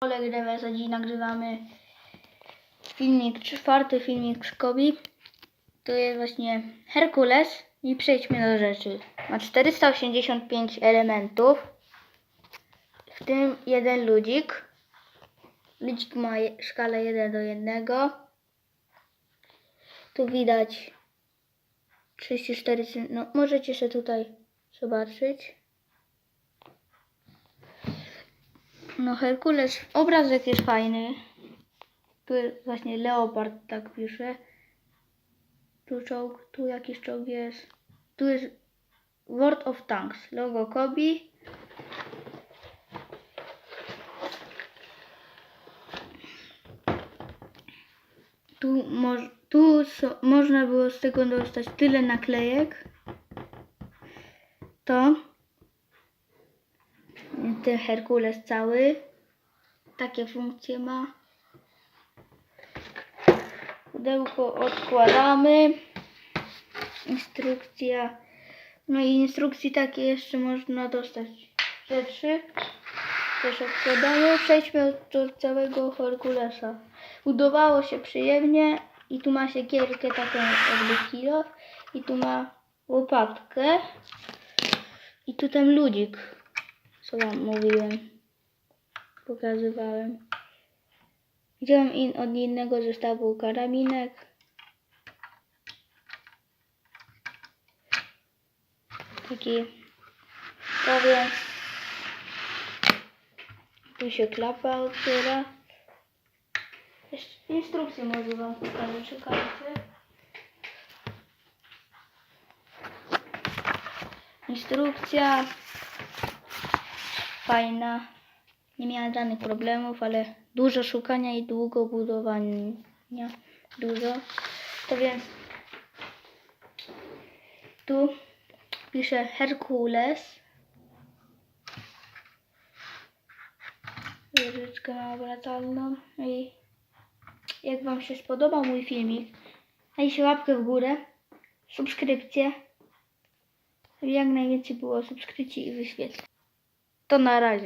Oleg Rewesa, dziś nagrywamy filmik, czwarty filmik z Kobi. To jest właśnie Herkules i przejdźmy do rzeczy. Ma 485 elementów, w tym jeden ludzik. Ludzik ma skalę 1 do 1. Tu widać 34 cm. No, możecie sobie tutaj zobaczyć. No Herkules, obrazek jest fajny. Tu właśnie leopard, tak pisze. Tu czołg, tu jakiś czołg jest. Tu jest World of Tanks, logo Kobi. Tu, moż, tu so, można było z tego dostać tyle naklejek. To ten Herkules cały. Takie funkcje ma. Pudełko odkładamy. Instrukcja. No i instrukcji takie jeszcze można dostać rzeczy. Też odkładamy. Przejdźmy do całego Herkulesa. Budowało się przyjemnie i tu ma siekierkę taką jakby kilo i tu ma łopatkę i tu ten ludzik co wam mówiłem. Pokazywałem. Wziąłem in, od innego zestawu karabinek taki powiem tu się klapa otwiera. Instrukcję może wam pokażę czekajcie. Instrukcja fajna. Nie miałem żadnych problemów ale dużo szukania i długo budowania. Dużo. To więc tu piszę Herkules. Wieżyczkę obracalną i jak Wam się spodobał mój filmik, dajcie łapkę w górę, subskrypcję, jak najwięcej było subskrypcji i wyświetleń. To na razie.